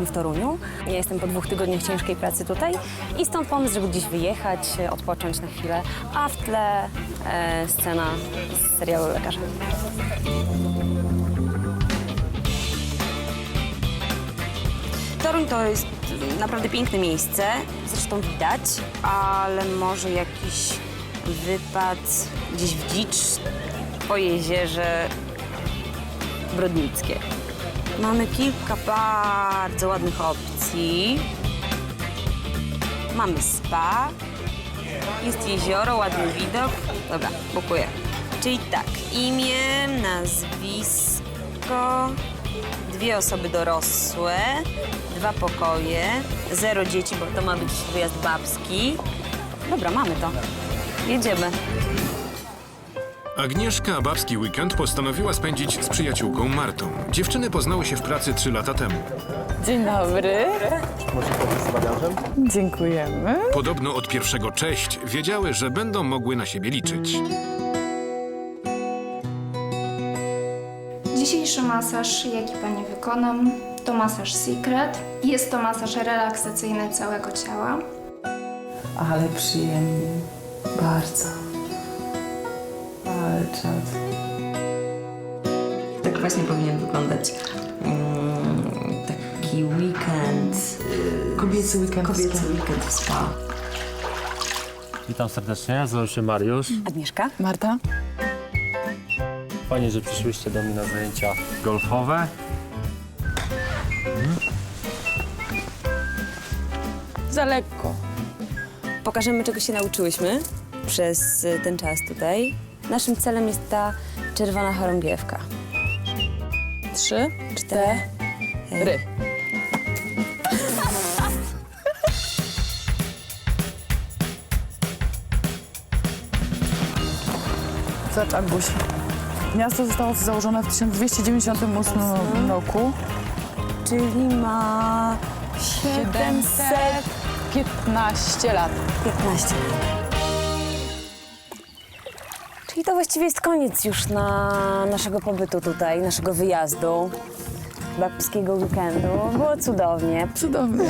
jesteśmy w Toruniu. Ja jestem po dwóch tygodniach ciężkiej pracy tutaj i stąd pomysł, żeby gdzieś wyjechać, e, odpocząć na chwilę, a w tle e, scena z serialu Lekarza. Toruń to jest naprawdę piękne miejsce, zresztą widać, ale może jakiś wypad gdzieś w dzicz po jeziorze Brodnickie. Mamy kilka bardzo ładnych opcji. Mamy spa, jest jezioro, ładny widok. Dobra, bukuję. Czyli tak, imię, nazwisko, dwie osoby dorosłe, dwa pokoje, zero dzieci, bo to ma być wyjazd babski. Dobra, mamy to. Jedziemy. Agnieszka babski weekend postanowiła spędzić z przyjaciółką Martą. Dziewczyny poznały się w pracy trzy lata temu. Dzień dobry. Może pomóc z bagażem? Dziękujemy. Podobno od pierwszego cześć wiedziały, że będą mogły na siebie liczyć. Dzisiejszy masaż, jaki Pani wykonam, to masaż Secret. Jest to masaż relaksacyjny całego ciała. Ale przyjemnie. Bardzo. Czad. Tak właśnie powinien wyglądać mm, taki weekend. Kobiecy weekend Kobiecy spa. weekend w spa. Witam serdecznie, nazywam się Mariusz. Agnieszka? Marta? Fajnie, że przyszłyście do mnie na zajęcia golfowe. Za lekko. Pokażemy, czego się nauczyłyśmy przez y, ten czas tutaj. Naszym celem jest ta czerwona chorągiewka. Trzy, cztery. Zacz Aguś. Miasto zostało założone w 1298 roku. Czyli ma 715 lat. 15. Czyli to właściwie jest koniec już na naszego pobytu tutaj, naszego wyjazdu, babskiego weekendu. Było cudownie. Cudownie.